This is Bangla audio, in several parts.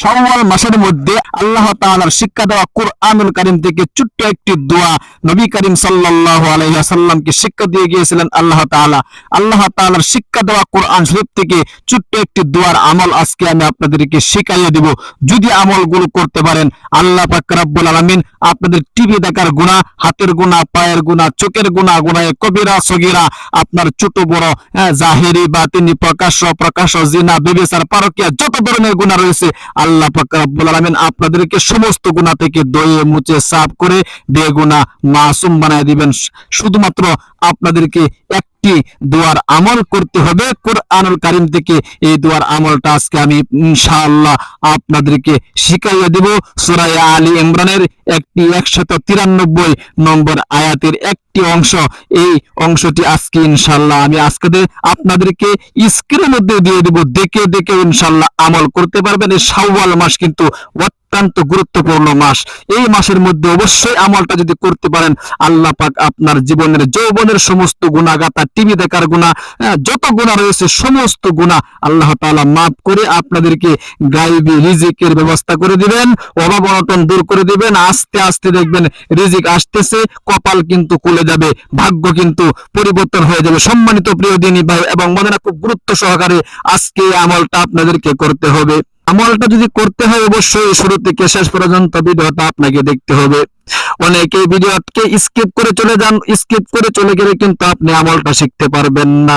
শাওয়াল মাসের মধ্যে আল্লাহ তাআলার শিক্ষা দেওয়া কুরআনুল কারীম থেকে ছোট্ট একটি দোয়া নবী করিম সাল্লাল্লাহু আলাইহি ওয়াসাল্লামকে শিক্ষা দিয়ে গিয়েছিলেন আল্লাহ তাআলা। আল্লাহ তাআলার শিক্ষা দেওয়া কোরআন শরীফ থেকে ছোট্ট একটি দোয়ার আমল আজকে আমি আপনাদেরকে শিখাইয়ে দিব। যদি আমলগুলো করতে পারেন আল্লাহ পাক রব্বুল আলামিন আপনাদের টিভি দেখার গুনাহ হাতের গুনাহ পায়ের গুনাহ চোখের গুনাহ গুনাহে কবিরা সগীরা আপনার ছোট বড় হ্যাঁ, জাহেরি বা তিনি প্রকাশ্য প্রকাশ্য জিনা বিবেচার পারকিয়া যত ধরনের গুনাহ রয়েছে আল্লাহ পাক পাকাবুল আলমিন আপনাদেরকে সমস্ত গুণা থেকে দয়ে মুছে সাফ করে বেগুনা মাসুম বানায় দিবেন। শুধুমাত্র আপনাদেরকে একটি দোয়ার আমল করতে হবে। কোরআনুল কারীম থেকে এই দোয়ার আমলটা আজকে আমি ইনশাআল্লাহ আপনাদেরকে শিখাইয়া দেব। সূরা আলী ইমরানের একটি 193 নম্বর আয়াতের একটি অংশ। এই অংশটি আজকে ইনশাআল্লাহ আমি আজকে আপনাদেরকে স্ক্রিনের মধ্যে দিয়ে দেব। দেখে দেখে ইনশাআল্লাহ আমল করতে পারবেন। এই শাওয়াল মাস কিন্তু অত্যন্ত গুরুত্বপূর্ণ মাস। এই মাসের মধ্যে অবশ্যই আমলটা যদি করতে পারেন আল্লাহ পাক আপনার জীবনের যৌবনের সমস্ত গুণাগাতা টিভি দেখার গুণা হ্যাঁ, যত গুণা রয়েছে সমস্ত গুণা আল্লাহ তাআলা মাফ করে আপনাদেরকে গাইবি রিজিকের ব্যবস্থা করে দিবেন অভাব অনটন দূর করে দিবেন আস্তে আস্তে দেখবেন রিজিক আসতেছে কপাল কিন্তু খুলে যাবে ভাগ্য কিন্তু পরিবর্তন হয়ে যাবে। সম্মানিত প্রিয় দিনী ভাই এবং মনে খুব গুরুত্ব সহকারে আজকে আমলটা আপনাদেরকে করতে হবে। আমলটা যদি করতে হয় অবশ্যই শুরু থেকে শেষ পর্যন্ত ভিডিওটা আপনাকে দেখতে হবে। অনেকে ভিডিওকে স্কিপ করে চলে যান স্কিপ করে চলে গেলে কিন্তু আপনি আমলটা শিখতে পারবেন না।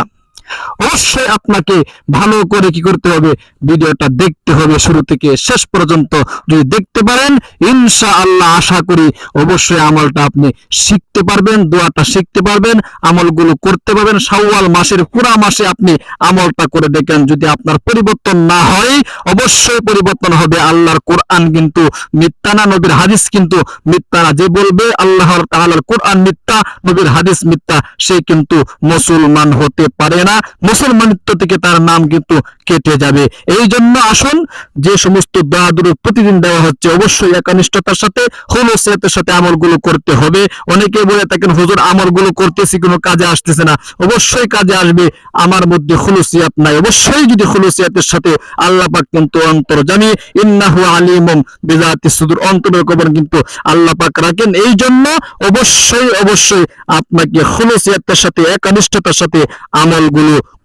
অবশ্যই আপনাকে ভালো করে কি করতে হবে? ভিডিওটা দেখতে হবে শুরু থেকে শেষ পর্যন্ত। যদি দেখতে পারেন ইনশা আল্লাহ আশা করি অবশ্যই আমলটা আপনি শিখতে পারবেন, দোয়াটা শিখতে পারবেন, আমলগুলো করতে পারবেন। শাওয়াল মাসের পুরা মাসে আপনি আমলটা করে দেখেন। যদি আপনার পরিবর্তন না হয়, অবশ্যই পরিবর্তন হবে। আল্লাহর কোরআন কিন্তু মিথ্যা না, নবীর হাদিস কিন্তু মিথ্যা যে বলবে, আল্লাহর তাআলার কোরআন মিথ্যা, নবীর হাদিস মিথ্যা, সে কিন্তু মুসলমান হতে পারে না। মুসলমানিত্ব থেকে তার নাম কিন্তু কেটে যাবে। এই জন্য আসুন, যে সমস্ত দোয়া দুরূদ প্রতিদিন দেওয়া হচ্ছে, অবশ্যই একনিষ্ঠতার সাথে হুলুসিয়াতের সাথে আমলগুলো করতে হবে। অনেকে বলে থাকেন, হুজুর, আমলগুলো করতেছি, কোনো কাজে আসতেছে না। অবশ্যই কাজে আসবে, আমার মধ্যে খুলুসিয়াত নাই। অবশ্যই যদি খুলুসিয়াতের সাথে আল্লাহ পাক কিন্তু অন্তর জানি, ইন্নাহু আলিমুম বিজাতি সুদূর, অন্তরের খবর কিন্তু আল্লাহ পাক রাখেন। এই জন্য অবশ্যই অবশ্যই আপনাকে খুলুসিয়াতের সাথে, একনিষ্ঠতার সাথে আমলগুলো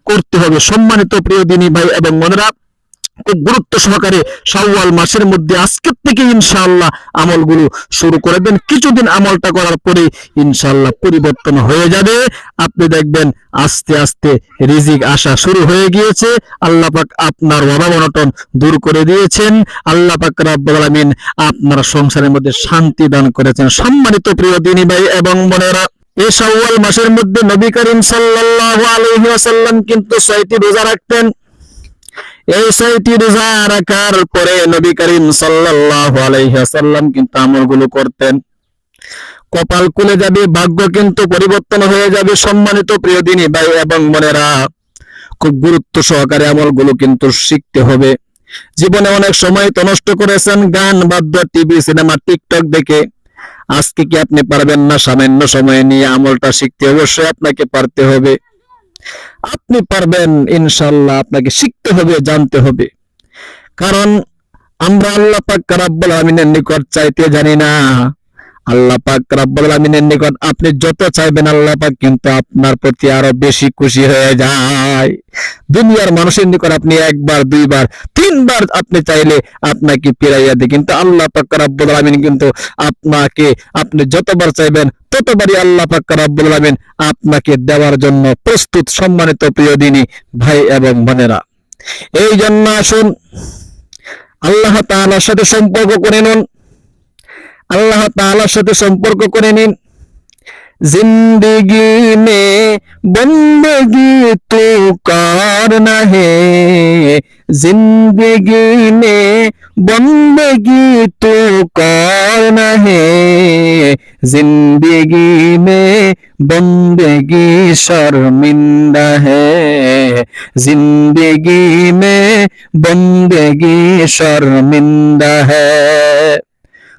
করতে হবে। সম্মানিত প্রিয় দিনী ভাই এবং মনেরা খুব গুরুত্ব সহকারে শাওয়াল মাসের মধ্যে আজকের থেকে ইনশাআল্লাহ আমলগুলো শুরু করে দেন। কিছুদিন আমলটা করার পরে ইনশাআল্লাহ পরিবর্তন হয়ে যাবে। আপনি দেখবেন আস্তে আস্তে রিজিক আসা শুরু হয়ে গিয়েছে। আল্লাহ পাক আপনার অভাব অনটন দূর করে দিয়েছেন। আল্লাহ পাক রাব্বুল আলামিন আপনার সংসারের মধ্যে শান্তি দান করেছেন। সম্মানিত প্রিয় দিনী ভাই এবং বোনেরা এই সওয়াল মাসের মধ্যে নবী করিম সাল্লাল্লাহু আলাইহি ওয়াসাল্লাম কিন্তু ছয়টি রোজা রাখতেন। এই ছয়টি রোজা রাখার পরে নবী করিম সাল্লাল্লাহু আলাইহি ওয়াসাল্লাম কিন্তু আমলগুলো করতেন। কপাল খুলে যাবে, ভাগ্য কিন্তু পরিবর্তন হয়ে যাবে সম্মানিত প্রিয় দিনী ভাই এবং বোনেরা। খুব গুরুত্ব সহকারে আমলগুলো কিন্তু শিখতে হবে। জীবনে অনেক সময় তো নষ্ট করেছেন গান, বাদ্য, টিভি, সিনেমা, টিকটক দেখে। আজকে কি আপনি পারবেন না? সামান্য সময় নিয়ে আমলটা শিখতে অবশ্যই আপনাকে পারতে হবে। আপনি পারবেন ইনশাল্লাহ আপনাকে শিখতে হবে, জানতে হবে। কারণ আমরা আল্লাহ পাক রাব্বুল আমিনের নিকট চাইতে জানি না। আল্লাহ পাক রাব্বুল আমিনের নিকট আপনি যত চাইবেন আল্লাহ পাক কিন্তু আপনার প্রতি আরও বেশি খুশি হয়ে যায়। দুনিয়ার মানুষের নিকট আপনি একবার, দুইবার, তিনবার আপনি চাইলে আপনাকে ফিরাইয়া দেয়। কিন্তু আল্লাহ পাক রাব্বুল আমিন কিন্তু আপনাকে, আপনি যতবার চাইবেন ততবারই আল্লাহ পাক রাব্বুল আলামিন আপনাকে দেওয়ার জন্য প্রস্তুত, সম্মানিত প্রিয় দিনী ভাই এবং বোনেরা। এই জন্য আসুন, আল্লাহ তাআলার সাথে সম্পর্ক করে নিন। আল্লাহ তাআলার সাথে সম্পর্ক করে নিন। জিন্দগি মে বন্দগি তো কার না হে জিন্দগি মে বন্দগি তো কার না হে জিন্দগি মে বন্দগি শর্মিন্দা হে। জিন্দগি মে বন্দগি শর্মিন্দা হে।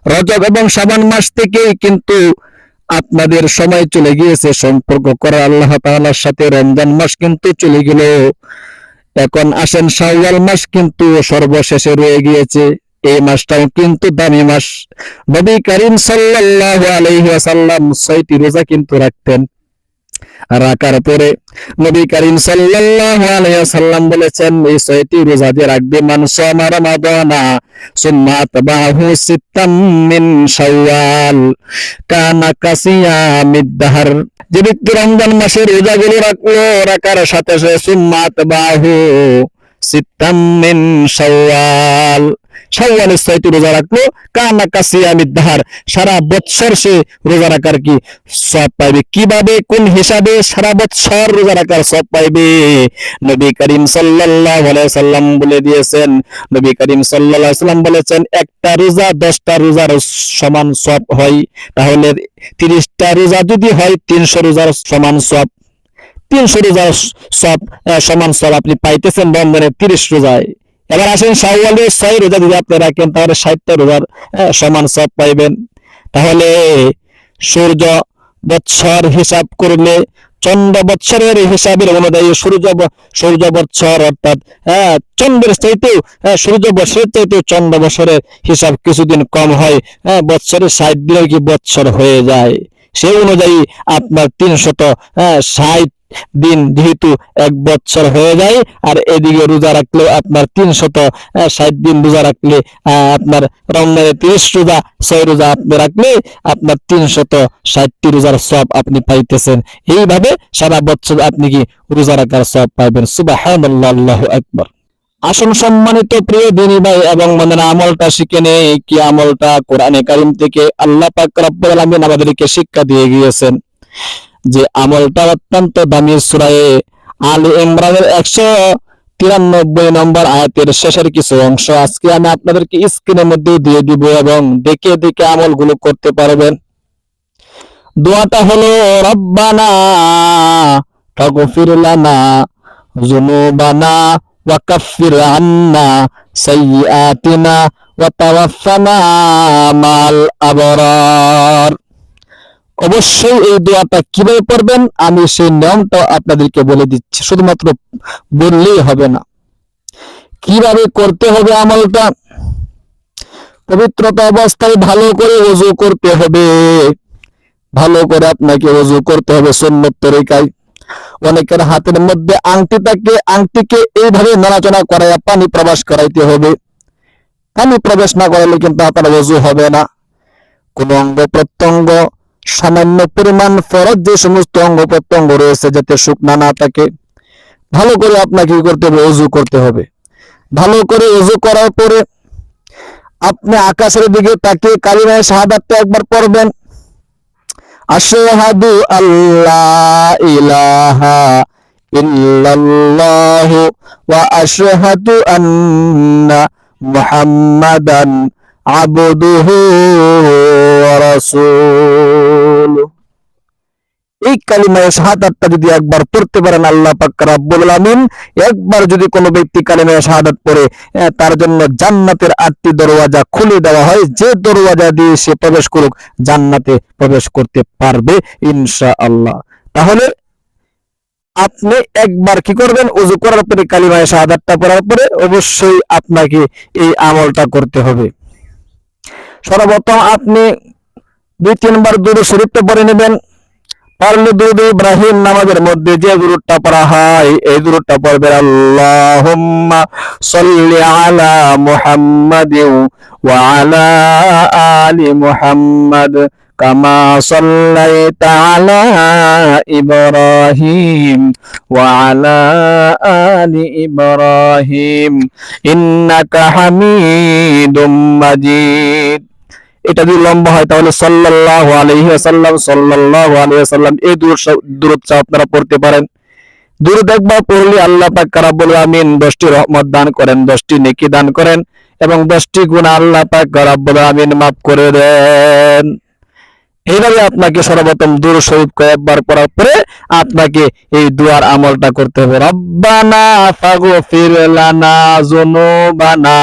রজব এবং সাবান মাস থেকেই কিন্তু আপনাদের সময় চলে গিয়েছে। সম্পর্ক করা আল্লাহ তাআলার সাথে রমজান মাস কিন্তু চলে গেল। এখন আসেন শাওয়াল মাস কিন্তু সর্বশেষে রয়ে গিয়েছে। এই মাসটাও কিন্তু দামি মাস। নবী করিম সাল্লাল্লাহু আলাইহি ছয়টি রোজা কিন্তু রাখতেন। রাখার পরে নবী করিম ওয়াসাল্লাম বলেছেন, এই ছয়টি রোজা যে রাখবে মানুষ আমার রমাদানা সুম্মা তাবাহু সিত্তাম মিন শাওয়াল, কানা কাসিয়ামিদ দাহর যে ব্যক্তি রমজান মাসের রোজাগুলো রাখল, রাখার সাথে সাথে সুম্মা তাবাহু নবী সাল্লাম বলে দিয়েছেন, নবী সাল্লাম বলেছেন, একটা রোজা, দশটা রোজার সমান সব হয়। তাহলে তিরিশটা রোজা যদি হয়, তিনশো রোজার সমান সব তিনশো রোজার সব সমান সব আপনি পাইতেছেন রমজানের তিরিশ রোজায়। এবার আসেন শাওয়ালের ছয় রোজা যদি আপনি রাখেন, তাহলে ষাটটা রোজার সমান সব পাইবেন। তাহলে সূর্য বৎসর হিসাব করলে চন্দ্র বৎসরের হিসাবের অনুযায়ী সূর্য সূর্য বৎসর অর্থাৎ হ্যাঁ চন্দ্রের চাইতেও সূর্য বৎসরের চাইতেও চন্দ্র বৎসরের হিসাব কিছুদিন কম হয় হ্যাঁ বৎসরের ষাট দিনেও কি বৎসর হয়ে যায়। সেই অনুযায়ী আপনার তিনশত ষাট দিন যেহেতু এক বছর হয়ে যায়, আর এদিকে রোজা রাখলেও আপনার তিনশত ষাট দিন রোজা রাখলে আপনার রমজানের তিরিশ রোজা, ছয় রোজা আপনি রাখলে আপনার তিনশত ষাটটি রোজার সব আপনি পাইতেছেন। এইভাবে সারা বছর আপনি কি রোজা রাখার সব পাইবেন? সুবাহ একবার আসুন সম্মানিত প্রিয় দিনী ভাই এবং মনের আমলটা শিখে নেই, কি আমলটা কোরআনে কারিম থেকে আল্লাহ পাক রব্বুল আলামিন আমাদেরকে শিক্ষা দিয়ে গিয়েছেন। যে আমলটা অত্যন্ত দামি সূরায়ে আলী ইমরানের একশো তিরানব্বই নম্বর আয়াতের শেষের কিছু অংশ। আজকে আমি আপনাদেরকে স্ক্রিনের মধ্যে দিয়ে দিব এবং দেখে দেখে আমলগুলো করতে পারবেন। দোয়াটা হলো, রব্বানা, ফাগফির লানা যুনুবানা ওয়া কাফির আন্না সাইয়্যাতিনা ওয়া মাল আবরার। অবশ্যই এই দোয়াটা কীভাবে পড়বেন? আমি সেই নিয়মটা আপনাদেরকে বলে দিচ্ছি। শুধুমাত্র বললেই হবে না। কীভাবে করতে হবে আমলটা? পবিত্রতা অবস্থায় ভালো করে ওযু করতে হবে। ভালো করে আপনাকে ওযু করতে হবে সুন্নত তরিকায়। অনেকের হাতের মধ্যে আংটি থাকে, আংটিকে এইভাবে নাড়াচড়া করাইয়া পানি প্রবেশ করাইতে হবে। পানি প্রবেশ না করাইলে কিন্তু আপনার ওযু হবে না। কোন অঙ্গ প্রত্যঙ্গ সামান্য পরিমাণ ফরজ যে সমস্ত অঙ্গ প্রত্যঙ্গ রয়েছে যাতে শুকনা না থাকে, ভালো করে আপনাকে কি করতে হবে? অজু করতে হবে। ভালো করে অজু করার পরে আপনি আকাশের দিকে তাকিয়ে কালিমায় শাহাদাতটা একবার পড়বেন। আশহাদু আল্লাহ ইলাহা ইল্লাল্লাহু ওয়া আশহাদু আন্না মুহাম্মাদান আবদুহু ওয়া রাসূলুহু এই কালিমায় শাহাদাতটা যদি একবার পড়তে পারেন আল্লাহ পাক রাব্বুল আলামিন, একবার যদি কোনো ব্যক্তি কালিমায় শাহাদাত পড়ে তার জন্য জান্নাতের আটটি দরওয়াজা খুলে দেওয়া হয়। যে দরওয়াজা দিয়ে সে প্রবেশ করুক, জান্নাতে প্রবেশ করতে পারবে ইনশাআল্লাহ। তাহলে আপনি একবার কি করবেন? উজু করার পরে কালিমায় শাহাদাতটা পড়ার পরে অবশ্যই আপনাকে এই আমলটা করতে হবে। সর্বপ্রথম আপনি দুই তিনবার দুরু শরীফটা পড়ে নেবেন। পারলে দুরুদ ইব্রাহিম নামাজের মধ্যে যে দুরুদটা পড়া হয়, এই দুরুদটা পড়বেন, আল্লাহুম্মা সাল্লি আলা আলা আলি মুহাম্মাদ কামা সাল্লাইতা আলা ইব্রাহিম ওয়া আলা আলি ইব্রাহিম ইন্নাকা হামিদুম মাজিদ। এটা যদি লম্বা হয়, তাহলে সাল্লাহ আলহিহাসাল্লাম সাল্লাহ আলহিহাসাল্লাম এই দূর দূরত্ব আপনারা পড়তে পারেন। দূর দেখবা পড়লে আল্লাহ পাক বলে আমিন দশটি রহমত দান করেন, দশটি নেকি দান করেন এবং দশটি গুণা আল্লাহ পাক বলে আমিন মাফ করে দেন। এইভাবে আপনাকে সর্বপ্রথম দূর শরীফ কয়েকবার পড়ার পরে আপনাকে এই দুয়ার আমলটা করতে হবে। রব্বানা ফাগফির লানা যুনুবানা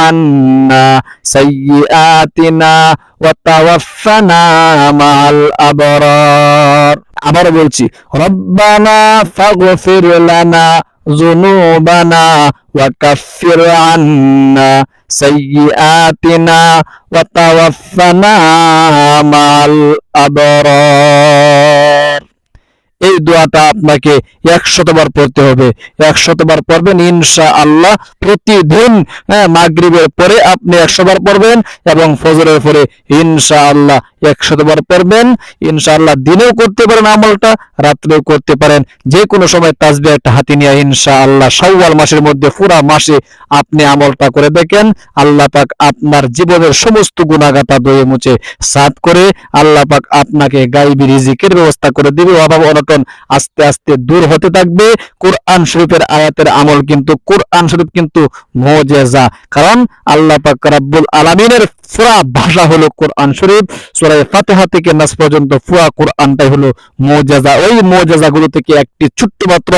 আন্না সাইয়্যাতিনা ওয়া তাওয়াফানা মাল আবরার। আবার বলছি, রব্বানা ফাগফির লানা ذنوبنا وكفر عنا سيئاتنا وتوفنا مع الأبرار এই দোয়াটা আপনাকে একশতবার পড়তে হবে। একশতবার পড়বেন ইনশা আল্লাহ প্রতিদিন হ্যাঁ মাগরিবের পরে আপনি একশো বার পড়বেন এবং ফজরের পরে ইনশা আল্লাহ একশতবার পড়বেন। ইনশা আল্লাহ দিনেও করতে পারেন আমলটা, রাত্রেও করতে পারেন। যে কোনো সময় তাসবি একটা হাতি নিয়ে ইনশা আল্লাহ শাওয়াল মাসের মধ্যে পুরা মাসে আপনি আমলটা করে দেখেন। আল্লাহ পাক আপনার জীবনের সমস্ত গুণাগাতা দয়ে মুছে সাফ করে আল্লাহ পাক আপনাকে গাইবি রিজিকের ব্যবস্থা করে দিবে। অভাব অনটন আস্তে আস্তে দূর হতে থাকবে। কোরআন শরীফের আয়াতের আমল কিন্তু, কোরআন শরীফ কিন্তু মুজিজা। কারণ আল্লাহ পাক আলামিনের পুরা ভাষা হলো কোরআন শরীফ। সূরা ফাতিহা থেকে নাস পর্যন্ত পুরা কোরআনটাই হলো মুজিজা। ওই মুজিজাগুলো থেকে একটি ছোট্ট মাত্র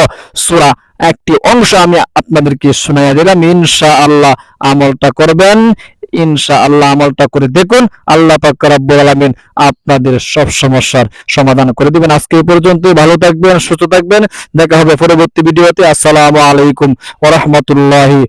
সূরা, একটি অংশ আমি আপনাদেরকে শোনাইয়া দিলাম। ইনশাআল্লাহ আমলটা করবেন। ইনশাআল্লাহ আমলটা করে দেখুন, আল্লাহ পাক রাব্বুল আপনাদের সব সমস্যার সমাধান করে দিবেন। আজকে এই পর্যন্তই, ভালো থাকবেন, সুস্থ থাকবেন। দেখা হবে পরবর্তী ভিডিওতে। আসসালামু আলাইকুম ওয়া রাহমাতুল্লাহি